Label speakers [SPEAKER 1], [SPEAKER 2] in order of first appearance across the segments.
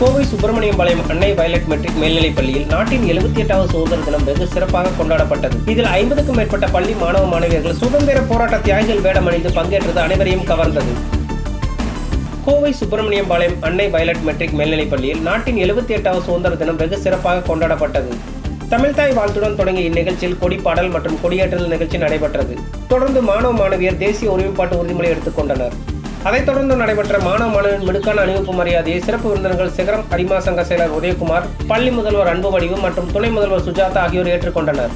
[SPEAKER 1] கோவை சுப்பிரமணியம்பாளையம் அன்னை violet matric மேல்நிலைப் பள்ளியில் நாட்டின் எழுபத்தி எட்டாவது சுதந்திர தினம் வெகு சிறப்பாக கொண்டாடப்பட்டது. இதில் ஐம்பதுக்கும் மேற்பட்ட பள்ளி மாணவ மாணவியர்கள் சுதந்திர போராட்ட தியாகிகள் வேடமணிந்து பங்கேற்றது அனைவரையும் கவர்ந்தது. கோவை சுப்பிரமணியம்பாளையம் அன்னை வயலட் மெட்ரிக் மேல்நிலைப் பள்ளியில் நாட்டின் எழுபத்தி எட்டாவது சுதந்திர தினம் வெகு சிறப்பாக கொண்டாடப்பட்டது. தமிழ்தாய் வாழ்த்துடன் தொடங்கிய இந்நிகழ்ச்சியில் கொடிப்பாடல் மற்றும் கொடியேற்றல் நிகழ்ச்சி நடைபெற்றது. தொடர்ந்து மாணவ மாணவியர் தேசிய ஒருமைப்பாட்டு உறுதிமொழி எடுத்துக் கொண்டனர். அதைத் தொடர்ந்து நடைபெற்ற மாணவ மாணவியின் மிடுக்கான அணிவிப்பு மரியாதையை சிறப்பு விருந்தினர்கள் சிகரம் அரிமா சங்க செயலர் உதயகுமார் பள்ளி முதல்வர் அன்பு வடிவு மற்றும் துணை முதல்வர் சுஜாதா ஆகியோர் ஏற்றுக்கொண்டனர்.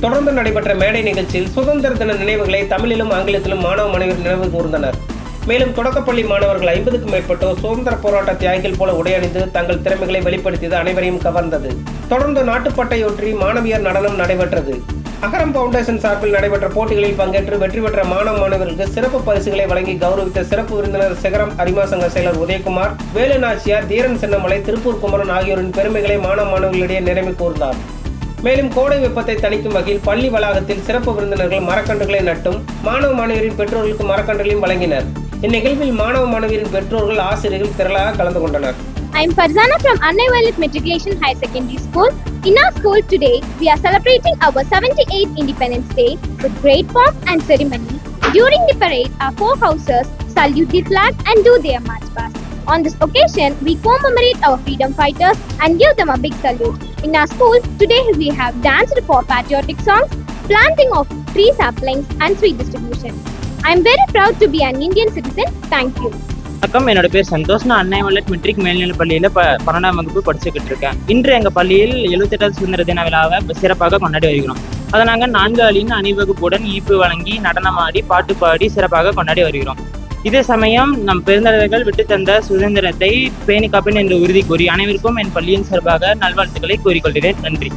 [SPEAKER 1] தொடர்ந்து நடைபெற்ற மேடை நிகழ்ச்சியில் சுதந்திர தின நினைவுகளை தமிழிலும் ஆங்கிலத்திலும் மாணவ மாணவியர் நினைவு கூர்ந்தனர். மேலும் தொடக்கப்பள்ளி மாணவர்கள் ஐம்பதுக்கும் மேற்பட்டோர் சுதந்திர போராட்ட தியாகிகள் போல உடையணிந்து தங்கள் திறமைகளை வெளிப்படுத்தியது அனைவரையும் கவர்ந்தது. தொடர்ந்து நாட்டுப்பட்டையொற்றி மாணவியர் நடனம் நடைபெற்றது. அகரம் பவுண்டேஷன் சார்பில் நடைபெற்ற போட்டிகளில் பங்கேற்று வெற்றி பெற்ற மாணவ மாணவர்களுக்கு சிறப்பு பரிசுகளை வழங்கி கௌரவித்த சிறப்பு விருந்தினர் சிகரம் அரிமா சங்க செயலர் உதயகுமார் வேலுநாச்சியார் தீரன் சின்னமலை திருப்பூர் குமரன் ஆகியோரின் பெருமைகளை மாணவ மாணவர்களிடையே நினைவு கூர்ந்தார். மேலும் கோடை வெப்பத்தை தணிக்கும் வகையில் பள்ளி வளாகத்தில் சிறப்பு விருந்தினர்கள் மரக்கன்றுகளை நட்டும் மாணவ மாணவியரின் பெற்றோர்களுக்கு மரக்கன்றுகளையும் வழங்கினர். இந்நிகழ்வில் மாணவ மாணவியரின் பெற்றோர்கள் ஆசிரியர்கள் திரளாக கலந்து கொண்டனர்.
[SPEAKER 2] I'm Farzana from Annai Violet Matriculation Higher Secondary School. In our school today, we are celebrating our 78th Independence Day with great pomp and ceremony. During the parade, our four houses salute the flag and do their march past. On this occasion, we commemorate our freedom fighters and give them a big salute. In our school, today we have danced for patriotic songs, planting of tree saplings, and sweet distribution. I am very proud to be an Indian citizen. Thank you.
[SPEAKER 3] வணக்கம். என்னோட பேர் சந்தோஷ். நான் அன்னை வல்லட் matric மேல்நிலைப் பள்ளியில் ப பன்னெண்டாம் வகுப்பு படிச்சுக்கிட்டு இருக்கேன். இன்று எங்கள் பள்ளியில் எழுபத்தெட்டாவது சுதந்திர தின விழாவை சிறப்பாக கொண்டாடி வருகிறோம். அதை நாங்கள் நான்கு அழியின் அணிவகுப்புடன் ஈப்பு வழங்கி நடனமாடி பாட்டு பாடி சிறப்பாக கொண்டாடி வருகிறோம். இதே சமயம் நம் பெருந்தலைவர்கள் விட்டு தந்த சுதந்திரத்தை பேணி காப்பேன் என்று உறுதி கூறி அனைவருக்கும் என் பள்ளியின் சார்பாக நல்வாழ்த்துக்களை கூறிக்கொள்கிறேன். நன்றி.